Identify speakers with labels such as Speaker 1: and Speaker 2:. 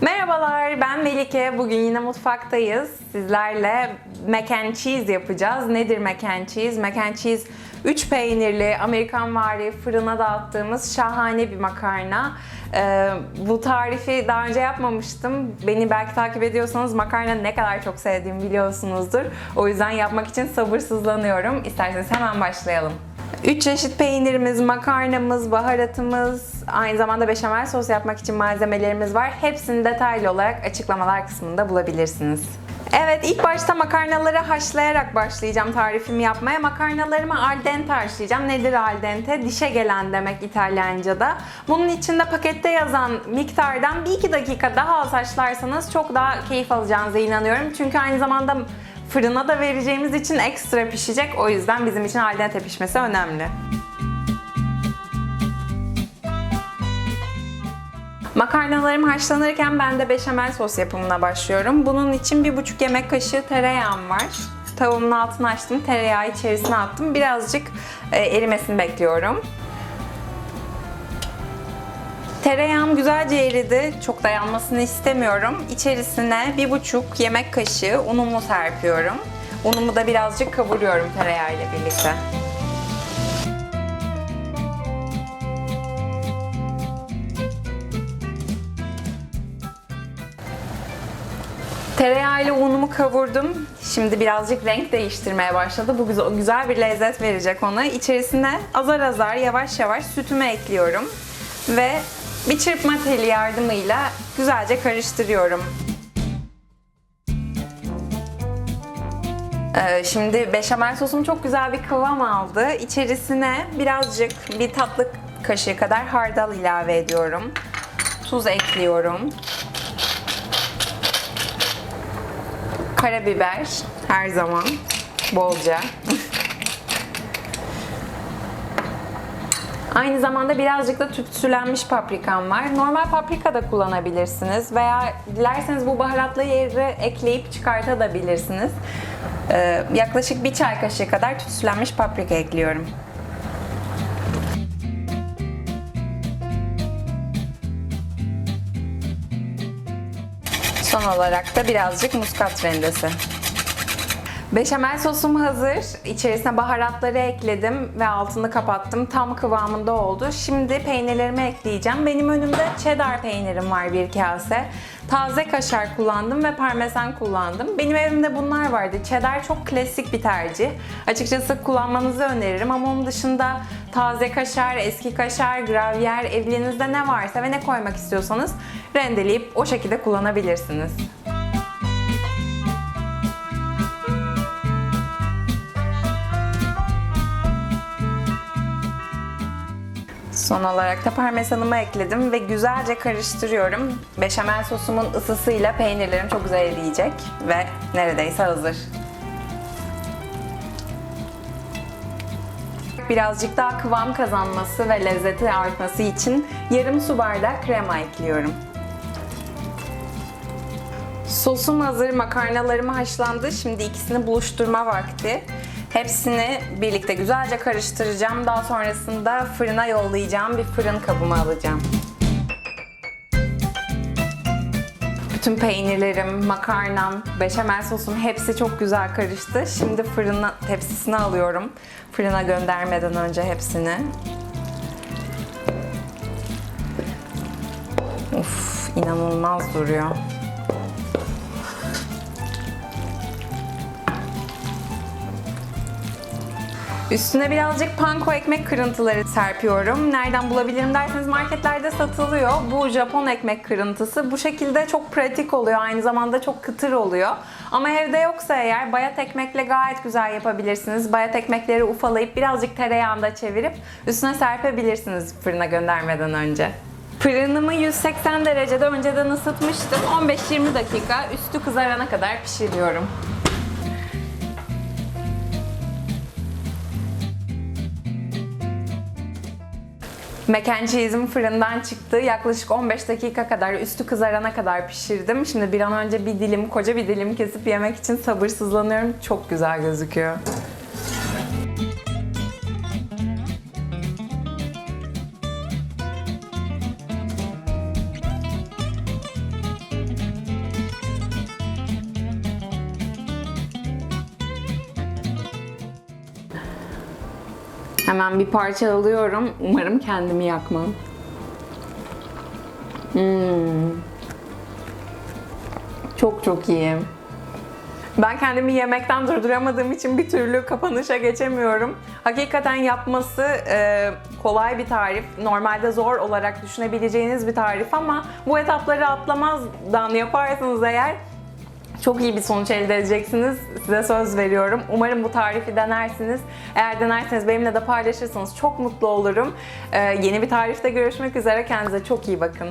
Speaker 1: Merhabalar, ben Melike. Bugün yine mutfaktayız. Sizlerle mac and cheese yapacağız. Nedir mac and cheese? Mac and cheese 3 peynirli, Amerikan vari fırına dağıttığımız şahane bir makarna. Ee, bu tarifi daha önce yapmamıştım. Beni belki takip ediyorsanız makarna ne kadar çok sevdiğimi biliyorsunuzdur. O yüzden yapmak için sabırsızlanıyorum. İsterseniz hemen başlayalım. 3 çeşit peynirimiz, makarnamız, baharatımız, aynı zamanda beşamel sos yapmak için malzemelerimiz var. Hepsini detaylı olarak açıklamalar kısmında bulabilirsiniz. Evet ilk başta makarnaları haşlayarak başlayacağım tarifimi yapmaya. Makarnalarımı al dente haşlayacağım. Nedir al dente? Dişe gelen demek İtalyanca'da. Bunun içinde pakette yazan miktardan 1-2 dakika daha az haşlarsanız çok daha keyif alacağınıza inanıyorum. Çünkü aynı zamanda fırına da vereceğimiz için ekstra pişecek. O yüzden bizim için al dente pişmesi önemli. Makarnalarım haşlanırken ben de beşamel sos yapımına başlıyorum. Bunun için bir buçuk yemek kaşığı tereyağım var. Tavuğumun altını açtım, tereyağı içerisine attım. Birazcık e, erimesini bekliyorum. Tereyağım güzelce eridi. Çok da yanmasını istemiyorum. İçerisine bir buçuk yemek kaşığı unumu serpiyorum. Unumu da birazcık kavuruyorum tereyağı ile birlikte. Tereyağıyla unumu kavurdum. Şimdi birazcık renk değiştirmeye başladı. Bu güzel, güzel bir lezzet verecek ona. İçerisine azar azar yavaş yavaş sütümü ekliyorum. Ve bir çırpma teli yardımıyla güzelce karıştırıyorum. Ee, Şimdi beşamel sosum çok güzel bir kıvam aldı. İçerisine birazcık bir tatlı kaşığı kadar hardal ilave ediyorum. Tuz ekliyorum. Karabiber her zaman bolca. Aynı zamanda birazcık da tütsülenmiş paprikam var. Normal paprika da kullanabilirsiniz veya dilerseniz bu baharatları ekleyip çıkartabilirsiniz. Ee, yaklaşık bir çay kaşığı kadar tütsülenmiş paprika ekliyorum. Son olarak da birazcık muskat rendesi. Beşamel sosum hazır. İçerisine baharatları ekledim ve altını kapattım. Tam kıvamında oldu. Şimdi peynirlerimi ekleyeceğim. Benim önümde cheddar peynirim var bir kase. Taze kaşar kullandım ve parmesan kullandım. Benim evimde bunlar vardı. Cheddar çok klasik bir tercih. Açıkçası kullanmanızı öneririm ama onun dışında taze kaşar, eski kaşar, gravyer, evlerinizde ne varsa ve ne koymak istiyorsanız rendeleyip o şekilde kullanabilirsiniz. Son olarak da parmesanımı ekledim ve güzelce karıştırıyorum. Beşamel sosumun ısısıyla peynirlerim çok güzel eriyecek ve neredeyse hazır. Birazcık daha kıvam kazanması ve lezzeti artması için yarım su bardak krema ekliyorum. Sosum hazır, makarnalarım haşlandı. Şimdi ikisini buluşturma vakti. Hepsini birlikte güzelce karıştıracağım. Daha sonrasında fırına yollayacağım bir fırın kabıma alacağım. Bütün peynirlerim, makarnam, beşamel sosum hepsi çok güzel karıştı. Şimdi fırına tepsisine alıyorum. Fırına göndermeden önce hepsini. Of, inanılmaz duruyor. Üstüne birazcık panko ekmek kırıntıları serpiyorum. Nereden bulabilirim derseniz marketlerde satılıyor. Bu Japon ekmek kırıntısı. Bu şekilde çok pratik oluyor. Aynı zamanda çok kıtır oluyor. Ama evde yoksa eğer bayat ekmekle gayet güzel yapabilirsiniz. Bayat ekmekleri ufalayıp birazcık tereyağında çevirip üstüne serpebilirsiniz fırına göndermeden önce. Fırınımı 180 derecede önceden ısıtmıştım. 15-20 dakika üstü kızarana kadar pişiriyorum. Mac and cheese'im fırından çıktı. Yaklaşık 15 dakika kadar üstü kızarana kadar pişirdim. Şimdi bir an önce bir dilim, koca bir dilim kesip yemek için sabırsızlanıyorum. Çok güzel gözüküyor. Hemen bir parça alıyorum. Umarım kendimi yakmam. Hmm. Çok çok iyi. Ben kendimi yemekten durduramadığım için bir türlü kapanışa geçemiyorum. Hakikaten yapması e, kolay bir tarif. Normalde zor olarak düşünebileceğiniz bir tarif ama bu etapları atlamazdan yaparsanız eğer çok iyi bir sonuç elde edeceksiniz. Size söz veriyorum. Umarım bu tarifi denersiniz. Eğer denerseniz benimle de paylaşırsanız çok mutlu olurum. E, yeni bir tarifte görüşmek üzere. Kendinize çok iyi bakın.